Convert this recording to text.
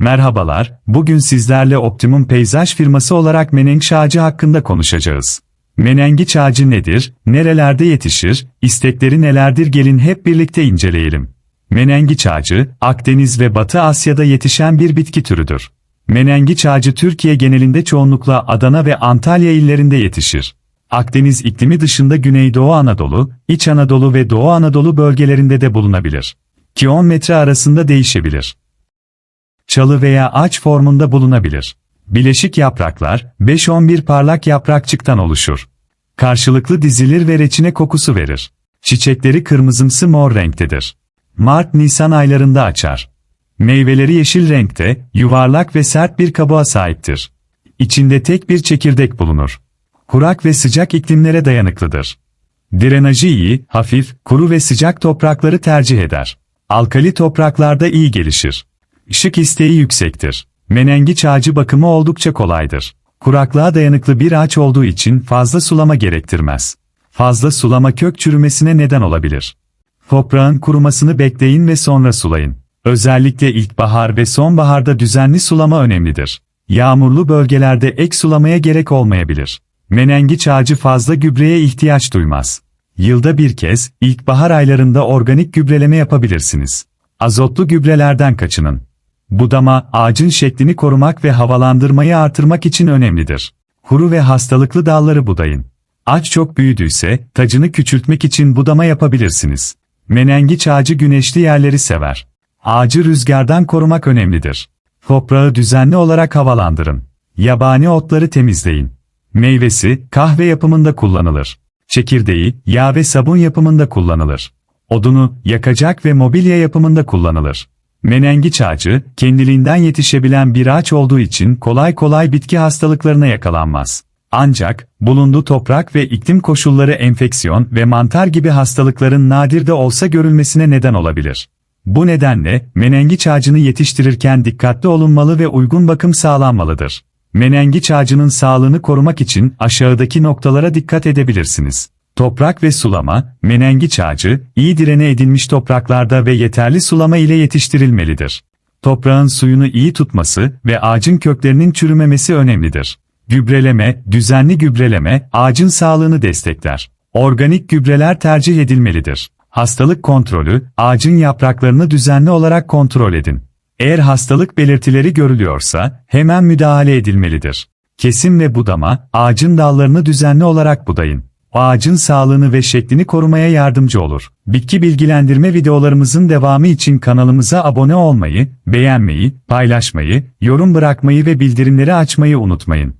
Merhabalar, bugün sizlerle Optimum Peyzaj firması olarak menengiç ağacı hakkında konuşacağız. Menengiç ağacı nedir, nerelerde yetişir, istekleri nelerdir gelin hep birlikte inceleyelim. Menengiç ağacı, Akdeniz ve Batı Asya'da yetişen bir bitki türüdür. Menengiç ağacı Türkiye genelinde çoğunlukla Adana ve Antalya illerinde yetişir. Akdeniz iklimi dışında Güneydoğu Anadolu, İç Anadolu ve Doğu Anadolu bölgelerinde de bulunabilir. Ki 10 metre arasında değişebilir çalı veya ağaç formunda bulunabilir. Bileşik yapraklar, 5-11 parlak yaprakçıktan oluşur. Karşılıklı dizilir ve reçine kokusu verir. Çiçekleri kırmızımsı mor renktedir. Mart-Nisan aylarında açar. Meyveleri yeşil renkte, yuvarlak ve sert bir kabuğa sahiptir. İçinde tek bir çekirdek bulunur. Kurak ve sıcak iklimlere dayanıklıdır. Drenajı iyi, hafif, kuru ve sıcak toprakları tercih eder. Alkali topraklarda iyi gelişir. Işık isteği yüksektir. Menengiç ağacı bakımı oldukça kolaydır. Kuraklığa dayanıklı bir ağaç olduğu için fazla sulama gerektirmez. Fazla sulama kök çürümesine neden olabilir. Toprağın kurumasını bekleyin ve sonra sulayın. Özellikle ilkbahar ve sonbaharda düzenli sulama önemlidir. Yağmurlu bölgelerde ek sulamaya gerek olmayabilir. Menengiç ağacı fazla gübreye ihtiyaç duymaz. Yılda bir kez, ilkbahar aylarında organik gübreleme yapabilirsiniz. Azotlu gübrelerden kaçının. Budama, ağacın şeklini korumak ve havalandırmayı artırmak için önemlidir. Kuru ve hastalıklı dalları budayın. Ağaç çok büyüdüyse, tacını küçültmek için budama yapabilirsiniz. Menengiç ağacı güneşli yerleri sever. Ağacı rüzgardan korumak önemlidir. Toprağı düzenli olarak havalandırın. Yabani otları temizleyin. Meyvesi, kahve yapımında kullanılır. Çekirdeği, yağ ve sabun yapımında kullanılır. Odunu, yakacak ve mobilya yapımında kullanılır. Menengiç ağacı, kendiliğinden yetişebilen bir ağaç olduğu için kolay kolay bitki hastalıklarına yakalanmaz. Ancak, bulunduğu toprak ve iklim koşulları enfeksiyon ve mantar gibi hastalıkların nadir de olsa görülmesine neden olabilir. Bu nedenle, menengiç ağacını yetiştirirken dikkatli olunmalı ve uygun bakım sağlanmalıdır. Menengiç ağacının sağlığını korumak için aşağıdaki noktalara dikkat edebilirsiniz. Toprak ve sulama, menengiç ağacı, iyi direne edilmiş topraklarda ve yeterli sulama ile yetiştirilmelidir. Toprağın suyunu iyi tutması ve ağacın köklerinin çürümemesi önemlidir. Gübreleme, düzenli gübreleme, ağacın sağlığını destekler. Organik gübreler tercih edilmelidir. Hastalık kontrolü, ağacın yapraklarını düzenli olarak kontrol edin. Eğer hastalık belirtileri görülüyorsa, hemen müdahale edilmelidir. Kesim ve budama, ağacın dallarını düzenli olarak budayın ağacın sağlığını ve şeklini korumaya yardımcı olur. Bitki bilgilendirme videolarımızın devamı için kanalımıza abone olmayı, beğenmeyi, paylaşmayı, yorum bırakmayı ve bildirimleri açmayı unutmayın.